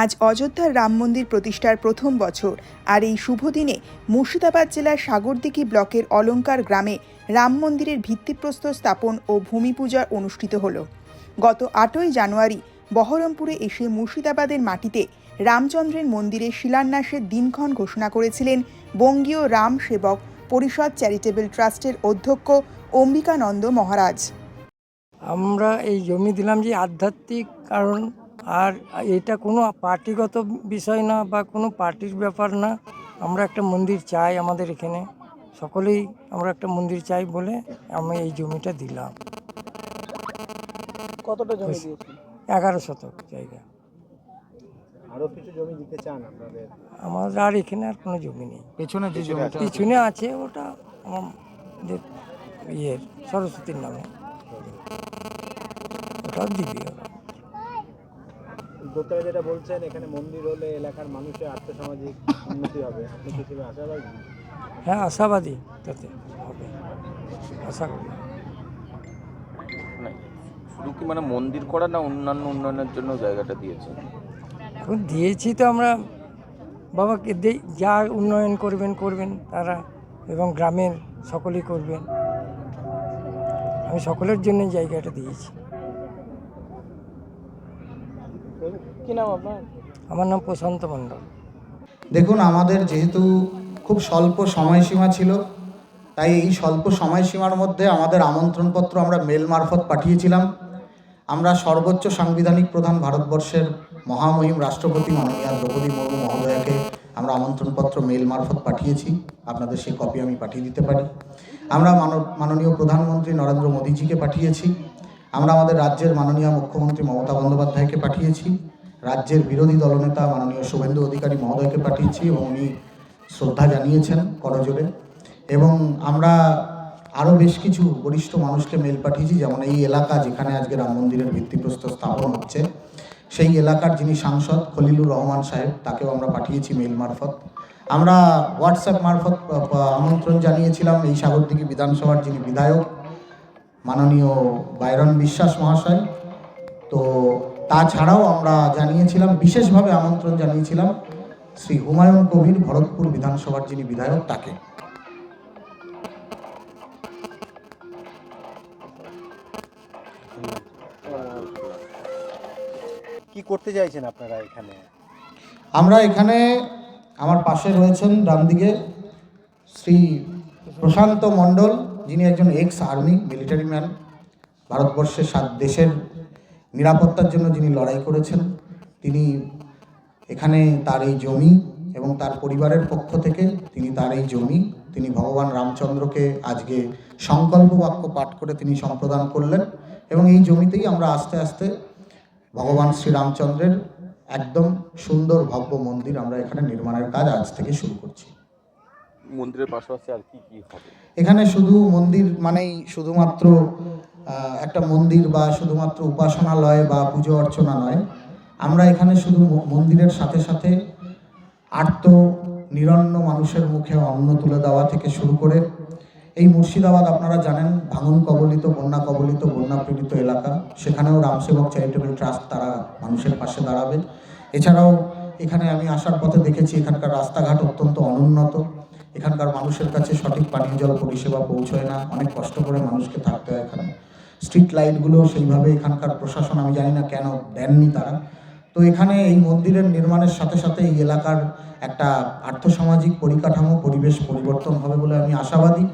আজ অযোধ্যার রাম মন্দির প্রতিষ্ঠার প্রথম বছর। আর এই শুভ দিনে মুর্শিদাবাদ জেলার সাগরদিঘি ব্লকের অলঙ্কার গ্রামে রাম মন্দিরের ভিত্তিপ্রস্তর স্থাপন ও ভূমি পূজা অনুষ্ঠিত হল। গত আটই জানুয়ারি বহরমপুরে এসে মুর্শিদাবাদের মাটিতে রামচন্দ্রের মন্দিরের শিলান্যাসের দিনক্ষণ ঘোষণা করেছিলেন বঙ্গীয় রাম সেবক পরিষদ চ্যারিটেবল ট্রাস্টের অধ্যক্ষ অম্বিকানন্দ মহারাজ। আমরা এই জমি দিলাম যে আধ্যাত্মিক, কারণ আর এটা কোনো পার্টিগত বিষয় না বা কোনো পার্টির ব্যাপার না। আমরা একটা মন্দির চাই আমাদের এখানে। সকলেই আমরা একটা মন্দির চাই বলে আমি এই জমিটা দিলাম। কতটা জমি দিয়েছেন? এগারো শতক জায়গা। আরও কিছু জমি দিতে চান আপনাদের? আমাদের আর এখানে আর কোনো জমি নেই। পেছনে যে জমিটা পিছনে আছে ওটা আমাদের ইয়ের সরস্বতীর নামে। ওটাও দিবি ওরা। উদ্যোক্তারা যেটা বলছেন এখানে মন্দির হলে এলাকার মানুষের আর্থসামাজিক উন্নতি হবে। আপনি কি হিসেবে আশাবাদী? হ্যাঁ আশাবাদী তাতে হবে। আশা করি। না, শুধু কি মানে মন্দির করা না অন্যান্য উন্নয়নের জন্য জায়গাটা দিয়েছে এখন দিয়েছি তো আমরা বাবাকে দেই যা উন্নয়ন করবেন করবেন তারা এবং গ্রামের সকলেই করবেন। আমি সকলের জন্য জায়গাটা দিয়েছি। কি নাম আপনার? আমার নাম প্রশান্ত মণ্ডল। দেখুন আমাদের যেহেতু খুব স্বল্প সময়সীমা ছিল তাই এই স্বল্প সময়সীমার মধ্যে আমাদের আমন্ত্রণপত্র আমরা মেল মারফত পাঠিয়েছিলাম। আমরা সর্বোচ্চ সাংবিধানিক প্রধান ভারতবর্ষের মহামহিম রাষ্ট্রপতি মাননীয় দ্রৌপদী মুর্মু মহোদয়াকে আমরা আমন্ত্রণপত্র মেল মারফত পাঠিয়েছি। আপনাদের সেই কপি আমি পাঠিয়ে দিতে পারি। আমরা মাননীয় প্রধানমন্ত্রী নরেন্দ্র মোদীজিকে পাঠিয়েছি। আমরা আমাদের রাজ্যের মাননীয় মুখ্যমন্ত্রী মমতা বন্দ্যোপাধ্যায়কে পাঠিয়েছি। রাজ্যের বিরোধী দলনেতা মাননীয় শুভেন্দু অধিকারী মহোদয়কে পাঠিয়েছি এবং উনি শ্রদ্ধা জানিয়েছেন করজোরে এবং আমরা আরও বেশ কিছু বরিষ্ঠ মানুষকে মেল পাঠিয়েছি, যেমন এই এলাকা যেখানে আজকে রাম মন্দিরের ভিত্তিপ্রস্তর স্থাপন হচ্ছে, সেই এলাকার যিনি সাংসদ খলিলুর রহমান সাহেব, তাকেও আমরা পাঠিয়েছি মেল মারফত। আমরা হোয়াটসঅ্যাপ মারফত আমন্ত্রণ জানিয়েছিলাম এই সাগরদিঘি বিধানসভার যিনি বিধায়ক, মাননীয় বাইরন বিশ্বাস মহাশয়। তো তাছাড়াও আমরা জানিয়েছিলাম বিশেষভাবে আমন্ত্রণ জানিয়েছিলাম শ্রী হুমায়ুন কবির ভরতপুর বিধানসভার যিনি বিধায়ক তাকে। কি করতে চাইছেন আপনারা এখানে? আমরা এখানে আমার পাশে রয়েছেন ডান দিকে শ্রী প্রশান্ত মণ্ডল যিনি একজন এক্স আর্মি মিলিটারি ম্যান ভারতবর্ষের সাত দেশের নিরাপত্তার জন্য যিনি লড়াই করেছেন, তিনি এখানে তার এই জমি এবং তার পরিবারের পক্ষ থেকে তিনি তার এই জমি, তিনি ভগবান রামচন্দ্রকে আজকে সংকল্প বাক্য পাঠ করে তিনি সম্প্রদান করলেন এবং এই জমিতেই আমরা আস্তে আস্তে ভগবান শ্রীরামচন্দ্রের একদম সুন্দর ভব্য মন্দির আমরা এখানে নির্মাণের কাজ আজ থেকে শুরু করছি। মন্দিরের পাশাপাশি আর কি কি হবে? এখানে শুধু মন্দির মানেই শুধুমাত্র একটা মন্দির বা শুধুমাত্র উপাসনালয় বা পুজো অর্চনা নয়। আমরা এখানে শুধু মন্দিরের সাথে সাথে আর্ত নিরন্ন মানুষের মুখে অন্ন তুলে দেওয়া থেকে শুরু করে এই মুর্শিদাবাদ আপনারা জানেন ভাঙন কবলিত, বন্যা কবলিত, বন্যা পীড়িত এলাকা। সেখানেও রামসেবক চ্যারিটেবল ট্রাস্ট তারা মানুষের পাশে দাঁড়াবে। এছাড়াও এখানে আমি আসার পথে দেখেছি এখানকার রাস্তাঘাট অত্যন্ত অনুন্নত। এখানকার মানুষের কাছে সঠিক পানীয় জল পরিষেবা পৌঁছয় না, অনেক কষ্ট করে মানুষকে থাকতে হয় এখানে। স্ট্রিট লাইটগুলো সেইভাবে এখানকার প্রশাসন, আমি জানি না কেন দেননি তারা। তো এখানে এই মন্দিরের নির্মাণের সাথে সাথে এই এলাকার একটা আর্থসামাজিক পরিকাঠামো, পরিবেশ পরিবর্তন হবে বলে আমি আশাবাদী।